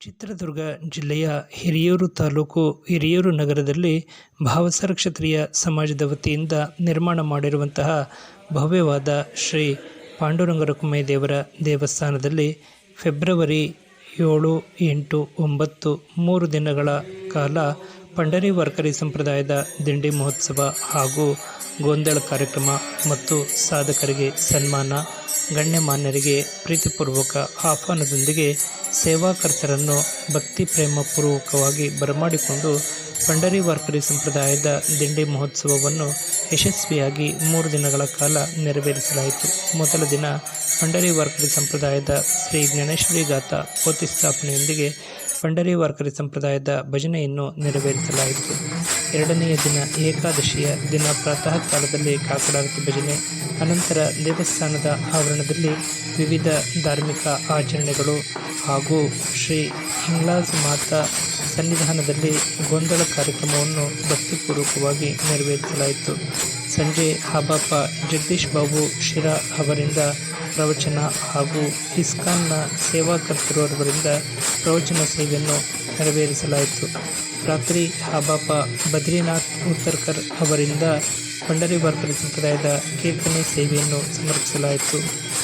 ಚಿತ್ರದುರ್ಗ ಜಿಲ್ಲೆಯ ಹಿರಿಯೂರು ತಾಲೂಕು, ಹಿರಿಯೂರು ನಗರದಲ್ಲಿ ಭಾವಸರ ಕ್ಷತ್ರಿಯ ಸಮಾಜದ ವತಿಯಿಂದ ನಿರ್ಮಾಣ ಮಾಡಿರುವಂತಹ ಭವ್ಯವಾದ ಶ್ರೀ ಪಾಂಡುರಂಗರಕುಮೆ ದೇವರ ದೇವಸ್ಥಾನದಲ್ಲಿ ಫೆಬ್ರವರಿ ಏಳು, ಎಂಟು, ಒಂಬತ್ತು, ಮೂರು ದಿನಗಳ ಕಾಲ ಪಂಡರಿ ವರ್ಕರಿ ಸಂಪ್ರದಾಯದ ದಿಂಡಿ ಮಹೋತ್ಸವ ಹಾಗೂ ಗೊಂದಳ ಕಾರ್ಯಕ್ರಮ ಮತ್ತು ಸಾಧಕರಿಗೆ ಸನ್ಮಾನ, ಗಣ್ಯಮಾನ್ಯರಿಗೆ ಪ್ರೀತಿಪೂರ್ವಕ ಆಹ್ವಾನದೊಂದಿಗೆ ಸೇವಾಕರ್ತರನ್ನು ಭಕ್ತಿ ಪ್ರೇಮಪೂರ್ವಕವಾಗಿ ಬರಮಾಡಿಕೊಂಡು ಪಂಡರಿ ವಾರ್ಕರಿ ಸಂಪ್ರದಾಯದ ದಿಂಡಿ ಮಹೋತ್ಸವವನ್ನು ಯಶಸ್ವಿಯಾಗಿ ಮೂರು ದಿನಗಳ ಕಾಲ ನೆರವೇರಿಸಲಾಯಿತು. ಮೊದಲ ದಿನ ಪಂಡರಿ ವಾರ್ಕರಿ ಸಂಪ್ರದಾಯದ ಶ್ರೀ ಜ್ಞಾನೇಶ್ವರಿ ಗಾಥ ಪೋತಿ ಸ್ಥಾಪನೆಯೊಂದಿಗೆ ಪಂಡರಿ ವಾರ್ಕರಿ ಸಂಪ್ರದಾಯದ ಭಜನೆಯನ್ನು ನೆರವೇರಿಸಲಾಯಿತು. ಎರಡನೆಯ ದಿನ ಏಕಾದಶಿಯ ದಿನ ಪ್ರಾತಃ ಕಾಲದಲ್ಲಿ ಕಾಕಡಾರತಿ ಭಜನೆ ಅನಂತರ ದೇವಸ್ಥಾನದ ಆವರಣದಲ್ಲಿ ವಿವಿಧ ಧಾರ್ಮಿಕ ಆಚರಣೆಗಳು ಹಾಗೂ ಶ್ರೀ ಹಿಂಗ್ಲಾಜ್ ಮಾತಾ ಸನ್ನಿಧಾನದಲ್ಲಿ ಗೊಂದಲ ಕಾರ್ಯಕ್ರಮವನ್ನು ಭಕ್ತಿಪೂರ್ವಕವಾಗಿ ನೆರವೇರಿಸಲಾಯಿತು. ಸಂಜೆ ಹಬಾಪ ಜಗದೀಶ್ ಬಾಬು ಶಿರಾ ಅವರಿಂದ ಪ್ರವಚನ ಹಾಗೂ ಇಸ್ಕಾನ್ನ ಸೇವಾಕರ್ತರವರಿಂದ ಪ್ರವಚನ ಸೇವೆಯನ್ನು ನೆರವೇರಿಸಲಾಯಿತು. ರಾತ್ರಿ ಅಬಾಪ ಬದ್ರಿನಾಥ್ ಉತ್ತರ್ಕರ್ ಅವರಿಂದ ಪಂಡರಿ ವಾರ್ಕರಿ ಸಂಪ್ರದಾಯದ ಕೀರ್ತನೆ ಸೇವೆಯನ್ನು ಸಮರ್ಪಿಸಲಾಯಿತು.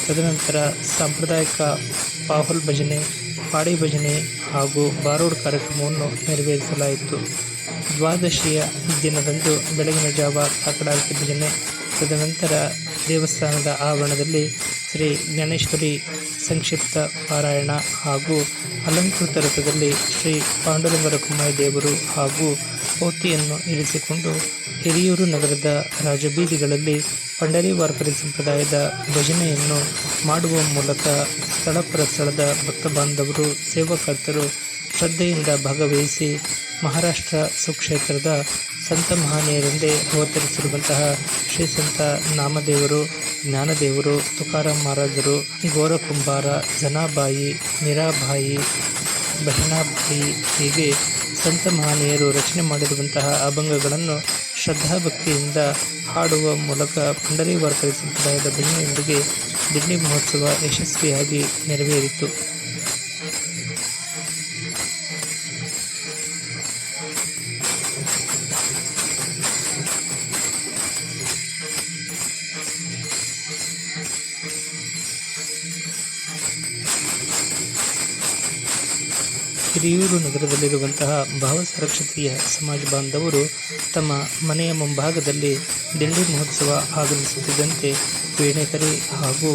ತದನಂತರ ಸಾಂಪ್ರದಾಯಿಕ ಪಾಹುಲ್ ಭಜನೆ, ಪಾಡಿ ಭಜನೆ ಹಾಗೂ ಬಾರೋಡ್ ಕಾರ್ಯಕ್ರಮವನ್ನು ನೆರವೇರಿಸಲಾಯಿತು. ದ್ವಾದಶಿಯ ದಿನದಂದು ಬೆಳಗಿನ ಜಾವ ಕಾಕಡಾರತಿ ಭಜನೆ, ತದನಂತರ ದೇವಸ್ಥಾನದ ಆವರಣದಲ್ಲಿ ಶ್ರೀ ಜ್ಞಾನೇಶ್ವರಿ ಸಂಕ್ಷಿಪ್ತ ಪಾರಾಯಣ ಹಾಗೂ ಅಲಂಕೃತ ರಥದಲ್ಲಿ ಶ್ರೀ ಪಾಂಡುರಂಗರ ದೇವರು ಹಾಗೂ ಪೋತಿಯನ್ನು ಇರಿಸಿಕೊಂಡು ಹಿರಿಯೂರು ನಗರದ ರಾಜಬೀದಿಗಳಲ್ಲಿ ಪಂಡರಿ ವಾರ್ಕರಿ ಸಂಪ್ರದಾಯದ ಭಜನೆಯನ್ನು ಮಾಡುವ ಮೂಲಕ ಸ್ಥಳ ಪ್ರಸ್ಥಳದ ಭಕ್ತ ಬಾಂಧವರು ಸೇವಾಕರ್ತರು ಶ್ರದ್ಧೆಯಿಂದ ಭಾಗವಹಿಸಿ ಮಹಾರಾಷ್ಟ್ರ ಸುಕ್ಷೇತ್ರದ ಸಂತ ಮಹಾನೀಯರೆಂದೇ ಅವತರಿಸಿರುವಂತಹ ಶ್ರೀ ಸಂತ ನಾಮದೇವರು, ಜ್ಞಾನದೇವರು, ತುಕಾರಾಮ್ ಮಹಾರಾಜರು ಗೋರಕುಂಬಾರ ಜನಾಬಾಯಿ, ಮೀರಾಬಾಯಿ ಬಹಿಣಾಬಾಯಿ ಹೀಗೆ ಸಂತ ಮಹಾನೀಯರು ರಚನೆ ಮಾಡಿರುವಂತಹ ಅಭಂಗಗಳನ್ನು ಶ್ರದ್ಧಾಭಕ್ತಿಯಿಂದ ಹಾಡುವ ಮೂಲಕ ಪುಂಡರಿ ವಾರ್ಕರಿ ಸಂಪ್ರದಾಯದ ಭಜನೆಯೊಂದಿಗೆ ದಿಂಡಿ ಮಹೋತ್ಸವ ಯಶಸ್ವಿಯಾಗಿ ನೆರವೇರಿತು. ಹಿರಿಯೂರು ನಗರದಲ್ಲಿರುವಂತಹ ಭಾವಸರಕ್ಷತೆಯ ಸಮಾಜ ಬಾಂಧವರು ತಮ್ಮ ಮನೆಯ ಮುಂಭಾಗದಲ್ಲಿ ದಿಂಡಿ ಮಹೋತ್ಸವ ಆಗಮಿಸುತ್ತಿದ್ದಂತೆ ವೀಣೆಕರಿ ಹಾಗೂ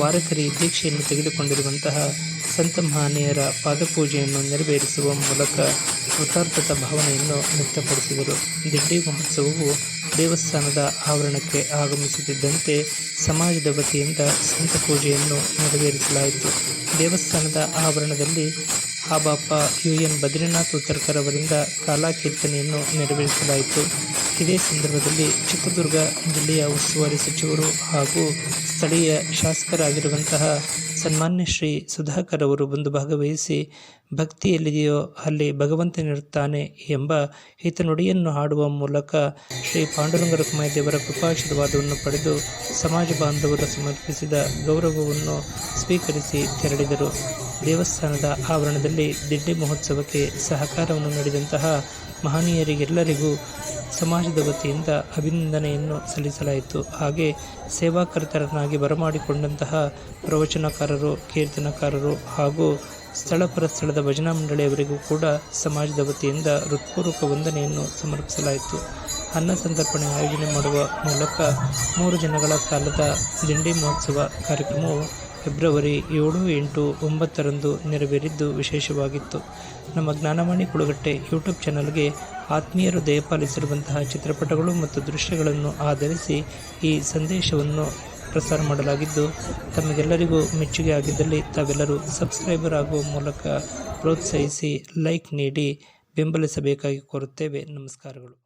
ವಾರಕರಿ ದೀಕ್ಷೆಯನ್ನು ತೆಗೆದುಕೊಂಡಿರುವಂತಹ ಸಂತ ಮಹಾನೀಯರ ಪಾದಪೂಜೆಯನ್ನು ನೆರವೇರಿಸುವ ಮೂಲಕ ಕೃತಾರ್ಥತಾ ಭಾವನೆಯನ್ನು ವ್ಯಕ್ತಪಡಿಸಿದರು. ದಿಂಡಿ ಮಹೋತ್ಸವವು ದೇವಸ್ಥಾನದ ಆವರಣಕ್ಕೆ ಆಗಮಿಸುತ್ತಿದ್ದಂತೆ ಸಮಾಜದ ವತಿಯಿಂದ ಸಂತ ಪೂಜೆಯನ್ನು ನೆರವೇರಿಸಲಾಯಿತು. ದೇವಸ್ಥಾನದ ಆವರಣದಲ್ಲಿ ಹಾಬಾಪ ಯು ಎನ್ ಬದ್ರಿನಾಥ್ ಉತ್ತರ್ಕರ್ ಅವರಿಂದ ಕಾಲಾಕೀರ್ತನೆಯನ್ನು ನೆರವೇರಿಸಲಾಯಿತು. ಇದೇ ಸಂದರ್ಭದಲ್ಲಿ ಚಿತ್ರದುರ್ಗ ಜಿಲ್ಲೆಯ ಉಸ್ತುವಾರಿ ಸಚಿವರು ಹಾಗೂ ಸ್ಥಳೀಯ ಶಾಸಕರಾಗಿರುವಂತಹ ಸನ್ಮಾನ್ಯ ಶ್ರೀ ಸುಧಾಕರ್ ಅವರು ಬಂದು ಭಾಗವಹಿಸಿ ಭಕ್ತಿ ಎಲ್ಲಿದೆಯೋ ಅಲ್ಲಿ ಭಗವಂತನಿರುತ್ತಾನೆ ಎಂಬ ಹಿತನುಡಿಯನ್ನು ಹಾಡುವ ಮೂಲಕ ಶ್ರೀ ಪಾಂಡುರಂಗರ ದೇವರ ಕೃಪಾಶೀರ್ವಾದವನ್ನು ಪಡೆದು ಸಮಾಜ ಬಾಂಧವರು ಸಮರ್ಪಿಸಿದ ಗೌರವವನ್ನು ಸ್ವೀಕರಿಸಿ ತೆರಳಿದರು. ದೇವಸ್ಥಾನದ ಆವರಣದಲ್ಲಿ ದಿಡ್ಡಿ ಮಹೋತ್ಸವಕ್ಕೆ ಸಹಕಾರವನ್ನು ನೀಡಿದಂತಹ ಮಹನೀಯರಿಗೆಲ್ಲರಿಗೂ ಸಮಾಜದ ವತಿಯಿಂದ ಅಭಿನಂದನೆಯನ್ನು ಸಲ್ಲಿಸಲಾಯಿತು. ಹಾಗೆ ಸೇವಾಕರ್ತರನ್ನಾಗಿ ಬರಮಾಡಿಕೊಂಡಂತಹ ಪ್ರವಚನಕಾರರು, ಕೀರ್ತನಕಾರರು ಹಾಗೂ ಸ್ಥಳ ಪರಸ್ಥಳದ ಭಜನಾ ಮಂಡಳಿಯವರಿಗೂ ಕೂಡ ಸಮಾಜದ ವತಿಯಿಂದ ಹೃತ್ಪೂರ್ವಕ ವಂದನೆಯನ್ನು ಸಮರ್ಪಿಸಲಾಯಿತು. ಅನ್ನ ಸಂತರ್ಪಣೆ ಆಯೋಜನೆ ಮಾಡುವ ಮೂಲಕ ಮೂರು ದಿನಗಳ ಕಾಲದ ದಿಂಡಿ ಮಹೋತ್ಸವ ಕಾರ್ಯಕ್ರಮವು ಫೆಬ್ರವರಿ ಏಳು ಎಂಟು ಒಂಬತ್ತರಂದು ನೆರವೇರಿದ್ದು ವಿಶೇಷವಾಗಿತ್ತು. ನಮ್ಮ ಜ್ಞಾನವಾಣಿ ಕುಳುಗಟ್ಟೆ ಯೂಟ್ಯೂಬ್ ಚಾನಲ್ಗೆ ಆತ್ಮೀಯರು ದಯಪಾಲಿಸಿರುವಂತಹ ಚಿತ್ರಪಟಗಳು ಮತ್ತು ದೃಶ್ಯಗಳನ್ನು ಆಧರಿಸಿ ಈ ಸಂದೇಶವನ್ನು ಪ್ರಸಾರ ಮಾಡಲಾಗಿದ್ದು, ತಮಗೆಲ್ಲರಿಗೂ ಮೆಚ್ಚುಗೆ ಆಗಿದ್ದಲ್ಲಿ ತಾವೆಲ್ಲರೂ ಸಬ್ಸ್ಕ್ರೈಬರ್ ಆಗುವ ಮೂಲಕ ಪ್ರೋತ್ಸಾಹಿಸಿ, ಲೈಕ್ ನೀಡಿ, ಬೆಂಬಲಿಸಬೇಕಾಗಿ ಕೋರುತ್ತೇವೆ. ನಮಸ್ಕಾರಗಳು.